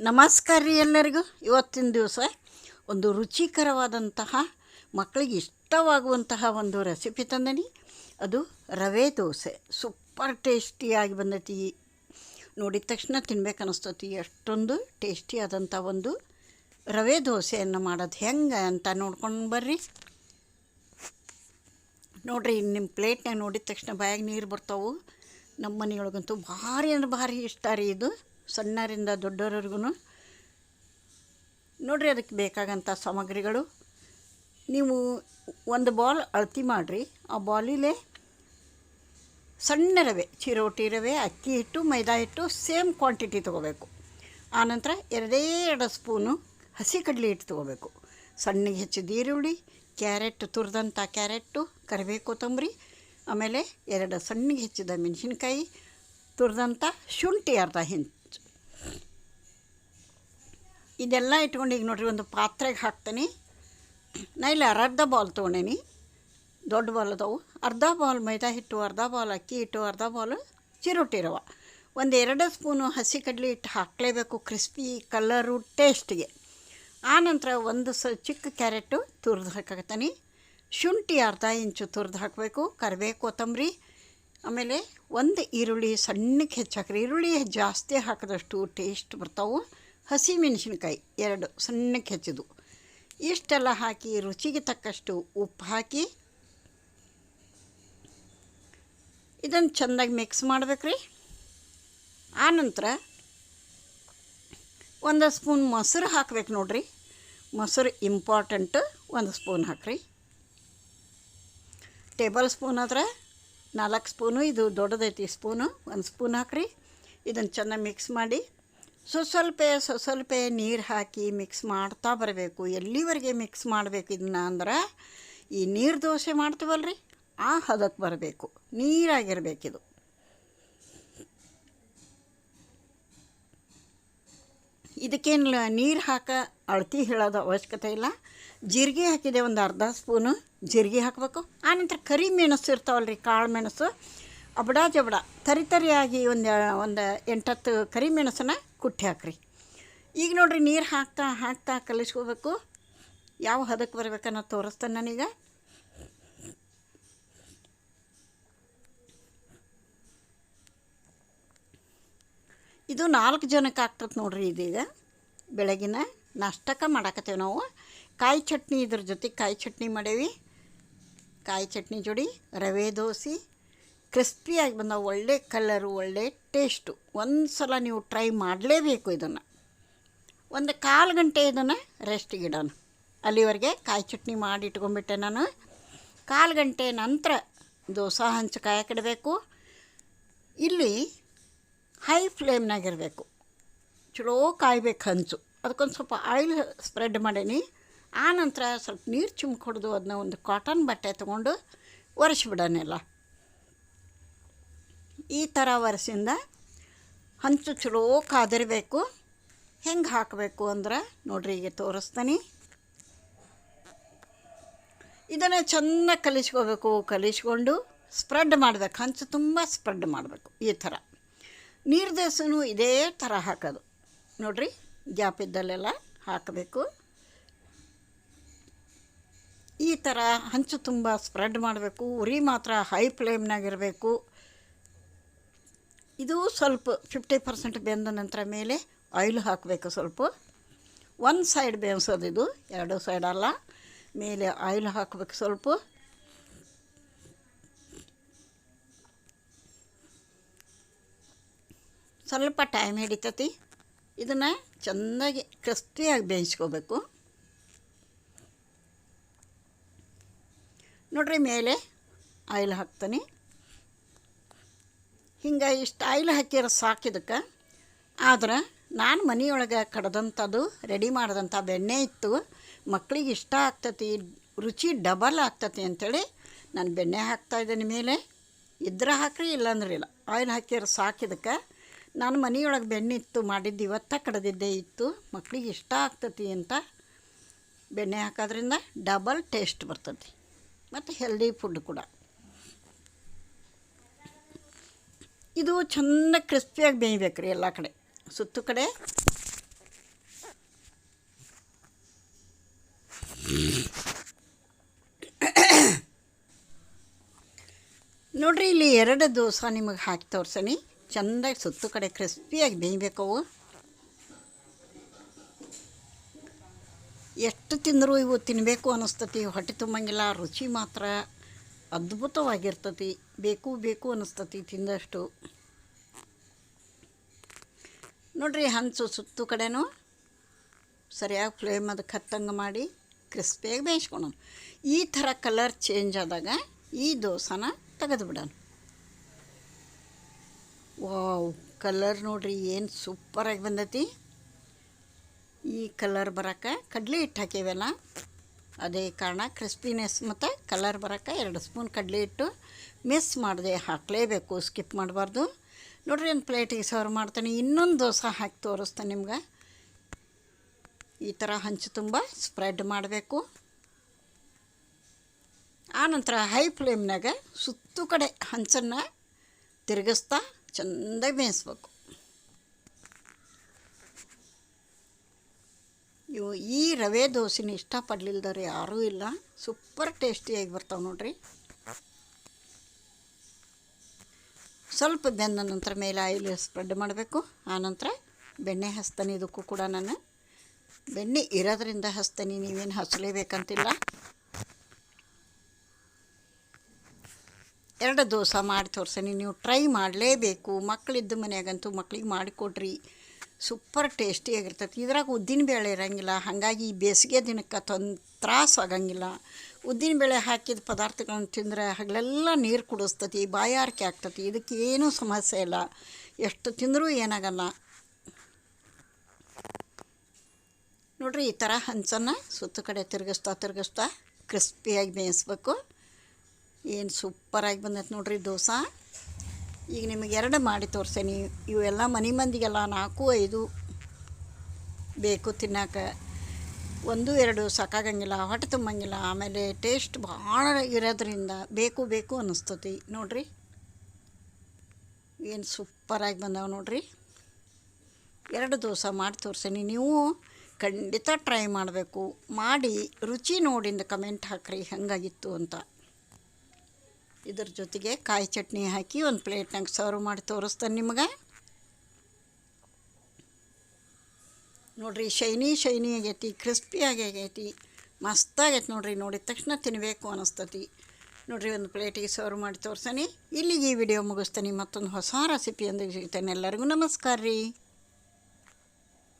ನಮಸ್ಕಾರ ರೀ ಎಲ್ಲರಿಗೂ. ಇವತ್ತಿನ ದಿವಸ ಒಂದು ರುಚಿಕರವಾದಂತಹ ಮಕ್ಕಳಿಗೆ ಇಷ್ಟವಾಗುವಂತಹ ಒಂದು ರೆಸಿಪಿ ತಂದನಿ. ಅದು ರವೆ ದೋಸೆ. ಸೂಪರ್ ಟೇಸ್ಟಿಯಾಗಿ ಬಂದೈತಿ. ನೋಡಿದ ತಕ್ಷಣ ತಿನ್ಬೇಕು ಅನಿಸ್ತತಿ. ಅಷ್ಟೊಂದು ಟೇಸ್ಟಿಯಾದಂಥ ಒಂದು ರವೆ ದೋಸೆಯನ್ನು ಮಾಡೋದು ಹೆಂಗೆ ಅಂತ ನೋಡ್ಕೊಂಡು ಬರ್ರಿ. ನೋಡ್ರಿ ನಿಮ್ಮ ಪ್ಲೇಟ್ನಾಗ ನೋಡಿದ ತಕ್ಷಣ ಬಾಯಾಗ ನೀರು ಬರ್ತಾವು. ನಮ್ಮ ಮನೆಯೊಳಗಂತೂ ಭಾರಿ ಅಂದ್ರೆ ಭಾರಿ ಇಷ್ಟ ರೀ ಇದು. ಸಣ್ಣರಿಂದ ದೊಡ್ಡವರೆಗೂ ನೋಡಿರಿ ಅದಕ್ಕೆ ಬೇಕಾಗಂಥ ಸಾಮಗ್ರಿಗಳು. ನೀವು ಒಂದು ಬಾಲ್ ಅಳತಿ ಮಾಡಿರಿ. ಆ ಬಾಲಿಲೇ ಸಣ್ಣ ರವೆ ಚಿರೋಟಿ ರವೆ, ಅಕ್ಕಿ ಹಿಟ್ಟು, ಮೈದಾ ಹಿಟ್ಟು ಸೇಮ್ ಕ್ವಾಂಟಿಟಿ ತೊಗೋಬೇಕು. ಆನಂತರ ಎರಡೇ ಎರಡು ಸ್ಪೂನು ಹಸಿ ಕಡಲೆ ಹಿಟ್ಟು ತೊಗೋಬೇಕು. ಸಣ್ಣಗೆ ಹೆಚ್ಚಿದ ಈರುಳ್ಳಿ, ಕ್ಯಾರೆಟ್ ತುರಿದಂಥ ಕ್ಯಾರೆಟ್ಟು ಕರಿಬೇವು ಕೊತ್ತಂಬರಿ, ಆಮೇಲೆ ಎರಡು ಸಣ್ಣಗೆ ಹೆಚ್ಚಿದ ಮೆಣಸಿನ್ಕಾಯಿ, ತುರಿದಂಥ ಶುಂಠಿ ಅರ್ಧ ಹಿಂಚು. ಇದೆಲ್ಲ ಇಟ್ಕೊಂಡು ಈಗ ನೋಡ್ರಿ ಒಂದು ಪಾತ್ರೆಗೆ ಹಾಕ್ತೀನಿ. ನಾ ಇಲ್ಲಿ ಅರ್ಧ ಬಾಲ್ ತೊಗೊಂಡೇನಿ. ದೊಡ್ಡ ಬಾಲ್ ಅದಾವು. ಅರ್ಧ ಬಾಲ್ ಮೈದಾ ಹಿಟ್ಟು, ಅರ್ಧ ಬಾಲ್ ಅಕ್ಕಿ ಹಿಟ್ಟು, ಅರ್ಧ ಬಾಲ್ ಚಿರೋಟಿ ಒಂದು ಎರಡು ಸ್ಪೂನು ಹಸಿ ಕಡಲೆ ಹಿಟ್ಟು ಹಾಕಲೇಬೇಕು ಕ್ರಿಸ್ಪಿ ಕಲರು ಟೇಸ್ಟಿಗೆ ಆನಂತರ ಒಂದು ಸ ಚಿಕ್ಕ ಕ್ಯಾರೆಟು ತುರಿದು ಹಾಕಾಕತ್ತೀನಿ. ಶುಂಠಿ ಅರ್ಧ ಇಂಚು ತುರಿದು ಹಾಕಬೇಕು, ಕರಿಬೇವು ಕೊತ್ತಂಬರಿ. ಆಮೇಲೆ ಒಂದು ಈರುಳ್ಳಿ ಸಣ್ಣಕ್ಕೆ ಹೆಚ್ಚಾಕ್ರಿ. ಈರುಳ್ಳಿ ಜಾಸ್ತಿ ಹಾಕಿದಷ್ಟು ಟೇಸ್ಟ್ ಬರ್ತಾವೆ. ಹಸಿ ಮೆಣಸಿನ್ಕಾಯಿ ಎರಡು ಸಣ್ಣಕ್ಕೆ ಹೆಚ್ಚಿದು ಇಷ್ಟೆಲ್ಲ ಹಾಕಿ ರುಚಿಗೆ ತಕ್ಕಷ್ಟು ಉಪ್ಪು ಹಾಕಿ. ಇದನ್ನು ಚೆಂದಾಗಿ ಮಿಕ್ಸ್ ಮಾಡ್ಬೇಕ್ರಿ. ಆನಂತರ ಒಂದು ಸ್ಪೂನ್ ಮೊಸರು ಹಾಕ್ಬೇಕು ನೋಡ್ರಿ. ಮೊಸರು ಇಂಪಾರ್ಟೆಂಟ್ ಒಂದು ಸ್ಪೂನ್ ಹಾಕ್ರಿ. ಟೇಬಲ್ ಸ್ಪೂನ್ ಆದರೆ ನಾಲ್ಕು ಸ್ಪೂನು ಇದು ದೊಡ್ಡದೈತಿ ಸ್ಪೂನು ಒಂದು ಸ್ಪೂನ್ ಹಾಕ್ರಿ. ಇದನ್ನು ಚೆನ್ನಾಗಿ ಮಿಕ್ಸ್ ಮಾಡಿ ಸ್ವಲ್ಪ ಸ್ವಲ್ಪ ನೀರು ಹಾಕಿ ಮಿಕ್ಸ್ ಮಾಡ್ತಾ ಬರಬೇಕು. ಎಲ್ಲಿವರೆಗೆ ಮಿಕ್ಸ್ ಮಾಡಬೇಕು ಇದನ್ನ ಅಂದ್ರೆ ಈ ನೀರು ದೋಸೆ ಮಾಡ್ತೀವಲ್ರಿ? ಆ ಹದಕ್ಕೆ ಬರಬೇಕು. ನೀರಾಗಿರಬೇಕಿದು ಇದಕ್ಕೇನು ನೀರು ಹಾಕ ಅಳತಿ ಹೇಳೋದು ಅವಶ್ಯಕತೆ ಇಲ್ಲ. ಜೀರಿಗೆ ಹಾಕಿದೆ ಒಂದು ಅರ್ಧ ಸ್ಪೂನು ಜೀರಿಗೆ ಹಾಕಬೇಕು. ಆನಂತರ ಕರಿ ಮೆಣಸು ಇರ್ತಾವಲ್ಲ ರೀ ಕಾಳು ಮೆಣಸು. ಅಬಡ ಜಬಡ. ತರಿ ತರಿಯಾಗಿ ಒಂದು ಒಂದು ಎಂಟತ್ತು ಕರಿ ಮೆಣಸನ್ನ ಕುಟ್ಟಿ ಹಾಕ್ರಿ. ಈಗ ನೋಡ್ರಿ ನೀರು ಹಾಕ್ತಾ ಹಾಕ್ತಾ ಕಲಿಸ್ಕೋಬೇಕು. ಯಾವ ಹದಕ್ಕೆ ಬರ್ಬೇಕನ್ನೋ ತೋರಿಸ್ತಾನೆ ನಾನೀಗ. ಇದು ನಾಲ್ಕು ಜನಕ್ಕೆ ಆಗ್ತದೆ ನೋಡ್ರಿ ಇದೀಗ. ಬೆಳಗಿನ ನಾಷ್ಟಕ್ಕೆ ಮಾಡಾಕತ್ತೇವೆ ನಾವು. ಕಾಯಿ ಚಟ್ನಿ ಇದ್ರ ಜೊತೆ ಕಾಯಿ ಚಟ್ನಿ ಮಾಡೇವಿ. ಕಾಯಿ ಚಟ್ನಿ ಜೋಡಿ ರವೆ ದೋಸೆ ಕ್ರಿಸ್ಪಿಯಾಗಿ ಬಂದ ಒಳ್ಳೆ ಕಲರು, ಒಳ್ಳೆ ಟೇಸ್ಟು. ಒಂದು ಸಲ ನೀವು ಟ್ರೈ ಮಾಡಲೇಬೇಕು ಇದನ್ನು. ಒಂದು ಕಾಲು ಗಂಟೆ ಇದನ್ನು ರೆಸ್ಟಿಗೆ ಇಡೋಣ. ಅಲ್ಲಿವರೆಗೆ ಕಾಯಿ ಚಟ್ನಿ ಮಾಡಿ ಇಟ್ಕೊಂಡ್ಬಿಟ್ಟೆ ನಾನು. ಕಾಲು ಗಂಟೆ ನಂತರ ದೋಸೆ ಹಂಚು ಕಾಯಕ್ಕಿಡಬೇಕು ಇಲ್ಲಿ ಹೈ ಫ್ಲೇಮ್ನಾಗಿರಬೇಕು ಚಲೋ ಕಾಯಬೇಕು ಹಂಚು. ಅದಕ್ಕೊಂದು ಸ್ವಲ್ಪ ಆಯಿಲ್ ಸ್ಪ್ರೆಡ್ ಮಾಡೀನಿ. ಆನಂತರ ಸ್ವಲ್ಪ ನೀರು ಚುಮ್ಕೊಡ್ದು ಅದನ್ನ ಒಂದು ಕಾಟನ್ ಬಟ್ಟೆ ತೊಗೊಂಡು ಒರೆಸ್ಬಿಡೋನೆಲ್ಲ ಈ ಥರ ಒರೆಸಿಂದ ಹಂಚು ಚಲೋ ಕಾದಿರಬೇಕು. ಹೆಂಗೆ ಹಾಕಬೇಕು ಅಂದ್ರೆ ನೋಡ್ರಿ ಈಗ ತೋರಿಸ್ತೀನಿ. ಇದನ್ನು ಚೆನ್ನಾಗಿ ಕಲಿಸ್ಕೋಬೇಕು, ಕಲಿಸ್ಕೊಂಡು ಸ್ಪ್ರೆಡ್ ಮಾಡಬೇಕು. ಹಂಚು ತುಂಬ ಸ್ಪ್ರೆಡ್ ಮಾಡಬೇಕು ಈ ಥರ ನೀರು ಇದೇ ಥರ ಹಾಕೋದು. ನೋಡ್ರಿ ಗ್ಯಾಪ್ ಇದ್ದಲ್ಲೆಲ್ಲ ಹಾಕಬೇಕು. ಈ ಥರ ಹಂಚು ತುಂಬ ಸ್ಪ್ರೆಡ್ ಮಾಡಬೇಕು. ಉರಿ ಮಾತ್ರ ಹೈ ಫ್ಲೇಮ್ನಾಗಿರಬೇಕು ಇದು ಸ್ವಲ್ಪ ಫಿಫ್ಟಿ ಪರ್ಸೆಂಟ್ ಬೆಂದ ನಂತರ ಮೇಲೆ ಆಯಿಲ್ ಹಾಕಬೇಕು ಸ್ವಲ್ಪ. ಒಂದು ಸೈಡ್ ಬೇಯಿಸೋದು ಇದು, ಎರಡು ಸೈಡ್ ಅಲ್ಲ. ಮೇಲೆ ಆಯಿಲ್ ಹಾಕಬೇಕು ಸ್ವಲ್ಪ. ಸ್ವಲ್ಪ ಟೈಮ್ ಹಿಡಿತತಿ. ಇದನ್ನು ಚೆನ್ನಾಗಿ ಕ್ರಿಸ್ಪಿಯಾಗಿ ಬೇಯಿಸ್ಕೋಬೇಕು. ನೋಡ್ರಿ, ಮೇಲೆ ಆಯಿಲ್ ಹಾಕ್ತೀನಿ. ಹಿಂಗೆ ಇಷ್ಟು ಆಯಿಲ್ ಹಾಕಿರೋ ಸಾಕಿದಕ್ಕೆ ಆದ್ರೆ ನಾನು ಮನೆಯೊಳಗೆ ಕಡ್ದಂಥದ್ದು ರೆಡಿ ಮಾಡಿದಂಥ ಬೆಣ್ಣೆ ಇತ್ತು. ಮಕ್ಕಳಿಗೆ ಇಷ್ಟ ಆಗ್ತತಿ, ರುಚಿ ಡಬಲ್ ಆಗ್ತತಿ ಅಂಥೇಳಿ ನಾನು ಬೆಣ್ಣೆ ಹಾಕ್ತಾಯಿದ್ದೀನಿ ಮೇಲೆ. ಇದ್ರೆ ಹಾಕ್ರಿ ಇಲ್ಲಾಂದ್ರೆ ಇಲ್ಲ. ಆಯಿಲ್ ಹಾಕಿರೋ ಸಾಕಿದಕ್ಕೆ ನಾನು ಮನೆಯೊಳಗೆ ಬೆಣ್ಣೆ ಇತ್ತು, ಮಾಡಿದ್ದು ಇವತ್ತ ಕಡ್ದಿದ್ದೇ ಇತ್ತು. ಮಕ್ಕಳಿಗೆ ಇಷ್ಟ ಆಗ್ತತಿ ಅಂತ ಬೆಣ್ಣೆ ಹಾಕೋದ್ರಿಂದ ಡಬಲ್ ಟೇಸ್ಟ್ ಬರ್ತತಿ. ಮತ್ತು ಹೆಲ್ದಿ ಫುಡ್ ಕೂಡ. ಇದು ಚೆನ್ನಾಗಿ ಕ್ರಿಸ್ಪಿಯಾಗಿ ಬೇಯಬೇಕು ರೀ ಎಲ್ಲ ಕಡೆ. ಸುತ್ತು ಕಡೆ. ನೋಡ್ರಿ ಇಲ್ಲಿ ಎರಡು ದೋಸೆ ನಿಮಗೆ ಹಾಕಿ ತೋರ್ಸಣಿ ಚೆಂದಾಗಿ ಸುತ್ತು ಕಡೆ ಕ್ರಿಸ್ಪಿಯಾಗಿ ಬೇಯಬೇಕು ಅವು. ಎಷ್ಟು ತಿಂದರೂ ಇವು ತಿನ್ನಬೇಕು ಅನ್ನಿಸ್ತತಿ ಹೊಟ್ಟೆ ತುಂಬಂಗಿಲ್ಲ, ರುಚಿ ಮಾತ್ರ ಅದ್ಭುತವಾಗಿರ್ತತಿ. ಬೇಕು ಬೇಕು ಅನ್ನಿಸ್ತತಿ ತಿಂದಷ್ಟು. ನೋಡ್ರಿ ಹಂಚು ಸುತ್ತು ಕಡೆನೂ ಸರಿಯಾಗಿ ಫ್ಲೇಮ್ ಅದಕ್ಕೆ ಹತ್ತಂಗೆ ಮಾಡಿ ಕ್ರಿಸ್ಪಿಯಾಗಿ ಬೇಯಿಸ್ಕೊಳೋಣ. ಈ ಥರ ಕಲರ್ ಚೇಂಜ್ ಆದಾಗ ಈ ದೋಸೆನ ತೆಗೆದು ಬಿಡೋಣ. ವಾವ್ ಕಲರ್ ನೋಡ್ರಿ ಏನು ಸೂಪರಾಗಿ ಬಂದೈತಿ. ಈ ಕಲರ್ ಬರೋಕ್ಕೆ ಕಡಲೆ ಹಿಟ್ಟು ಹಾಕೀವಲ್ಲ ಅದೇ ಕಾರಣ ಕ್ರಿಸ್ಪಿನೆಸ್ ಮತ್ತು ಕಲರ್ ಬರೋಕ್ಕೆ ಎರಡು ಸ್ಪೂನ್ ಕಡಲೆ ಇಟ್ಟು ಮಿಸ್ ಮಾಡದೆ ಹಾಕಲೇಬೇಕು, ಸ್ಕಿಪ್ ಮಾಡಬಾರ್ದು. ನೋಡ್ರಿ ಒಂದು ಪ್ಲೇಟಿಗೆ ಸರ್ವ್ ಮಾಡ್ತೀನಿ. ಇನ್ನೊಂದು ದೋಸೆ ಹಾಕಿ ತೋರಿಸ್ತಾನೆ ನಿಮ್ಗೆ. ಈ ಥರ ಹಂಚು ತುಂಬ ಸ್ಪ್ರೆಡ್ ಮಾಡಬೇಕು. ಆನಂತರ ಹೈ ಫ್ಲೇಮ್ನಾಗ ಸುತ್ತು ಕಡೆ ಹಂಚನ್ನು ತಿರುಗಿಸ್ತಾ ಚೆಂದಾಗಿ ಬೇಯಿಸ್ಬೇಕು. ಇವು ಈ ರವೆ ದೋಸೆನ ಇಷ್ಟಪಡ್ಲಿಲ್ದವ್ರು ಯಾರೂ ಇಲ್ಲ. ಸೂಪರ್ ಟೇಸ್ಟಿಯಾಗಿ ಬರ್ತಾವೆ ನೋಡ್ರಿ. ಸ್ವಲ್ಪ ಬೆಂದ ನಂತರ ಮೇಲೆ ಆಯಿಲ್ ಸ್ಪ್ರೆಡ್ ಮಾಡಬೇಕು. ಆನಂತರ ಬೆಣ್ಣೆ ಹಚ್ತಾನೆ ಇದಕ್ಕೂ ಕೂಡ ನಾನು. ಬೆಣ್ಣೆ ಇರೋದ್ರಿಂದ ಹಚ್ತಾನೆ, ನೀವೇನು ಹಚ್ಚಲೇಬೇಕಂತಿಲ್ಲ. ಎರಡು ದೋಸೆ ಮಾಡಿ ತೋರ್ಸೀನಿ, ನೀವು ಟ್ರೈ ಮಾಡಲೇಬೇಕು. ಮಕ್ಕಳಿದ್ದ ಮನೆಯಾಗಂತೂ ಮಕ್ಳಿಗೆ ಮಾಡಿಕೊಡ್ರಿ. ಸೂಪರ್ ಟೇಸ್ಟಿಯಾಗಿರ್ತೈತಿ ಇದ್ರಾಗ ಉದ್ದಿನ ಬೇಳೆ ಇರೋಂಗಿಲ್ಲ, ಹಾಗಾಗಿ ಈ ಬೇಸಿಗೆ ದಿನಕ್ಕೆ ತೊಂದ್ ತ್ರಾಸು ಉದ್ದಿನ ಬೇಳೆ ಹಾಕಿದ ಪದಾರ್ಥಗಳನ್ನ ತಿಂದರೆ ಹಗಲೆಲ್ಲ ನೀರು ಕುಡಿಸ್ತತಿ, ಬಾಯಾರಿಕೆ ಆಗ್ತತಿ. ಇದಕ್ಕೆ ಏನೂ ಸಮಸ್ಯೆ ಇಲ್ಲ. ಎಷ್ಟು ತಿಂದರೂ ಏನಾಗಲ್ಲ. ನೋಡ್ರಿ, ಈ ಥರ ಹಂಚನ್ನು ಸುತ್ತ ಕಡೆ ತಿರುಗಿಸ್ತಾ ತಿರುಗಿಸ್ತಾ ಕ್ರಿಸ್ಪಿಯಾಗಿ ಬೇಯಿಸ್ಬೇಕು. ಏನು ಸೂಪರಾಗಿ ಬಂದೈತೆ ನೋಡ್ರಿ ದೋಸೆ. ಈಗ ನಿಮಗೆ ಎರಡು ಮಾಡಿ ತೋರಿಸೇನಿ. ಇವೆಲ್ಲ ಮನೆ ಮಂದಿಗೆಲ್ಲ ನಾಲ್ಕು, ಐದು ಬೇಕು ತಿನ್ನಕ್ಕೆ ಒಂದು, ಎರಡು ಸಾಕಾಗಂಗಿಲ್ಲ, ಹೊಟ್ಟೆ ತುಂಬಂಗಿಲ್ಲ. ಆಮೇಲೆ ಟೇಸ್ಟ್ ಭಾಳ ಇರೋದ್ರಿಂದ ಬೇಕು ಬೇಕು ಅನ್ನಿಸ್ತತಿ. ನೋಡ್ರಿ. ಏನು ಸೂಪರಾಗಿ ಬಂದಾವೆ ನೋಡ್ರಿ. ಎರಡು ದೋಸೆ ಮಾಡಿ ತೋರಿಸೇನಿ. ನೀವು ಖಂಡಿತ ಟ್ರೈ ಮಾಡಬೇಕು. ಮಾಡಿ ರುಚಿ ನೋಡಿಂದ ಕಮೆಂಟ್ ಹಾಕ್ರಿ. ಹೆಂಗಾಗಿತ್ತು ಅಂತ. ಇದ್ರ ಜೊತೆಗೆ ಕಾಯಿ ಚಟ್ನಿ ಹಾಕಿ ಒಂದು ಪ್ಲೇಟ್ನಾಗ ಸರ್ವ್ ಮಾಡಿ ತೋರಿಸ್ತೇನೆ ನಿಮಗೆ. ನೋಡ್ರಿ, ಶೈನಿ ಶೈನಿ ಆಗೈತಿ ಕ್ರಿಸ್ಪಿಯಾಗಿ ಆಗೈತಿ ಮಸ್ತಾಗೈತಿ ನೋಡ್ರಿ, ನೋಡಿದ ತಕ್ಷಣ ತಿನ್ನಬೇಕು ಅನ್ನಿಸ್ತತಿ ನೋಡ್ರಿ, ಒಂದು ಪ್ಲೇಟಿಗೆ ಸರ್ವ್ ಮಾಡಿ ತೋರಿಸ್ತೇನೆ. ಇಲ್ಲಿಗೆ ಈ ವಿಡಿಯೋ ಮುಗಿಸ್ತೀನಿ. ಮತ್ತೊಂದು ಹೊಸ ರೆಸಿಪಿಯೊಂದಿಗೆ ಸಿಗ್ತೇನೆ. ಎಲ್ಲರಿಗೂ ನಮಸ್ಕಾರ ರೀ.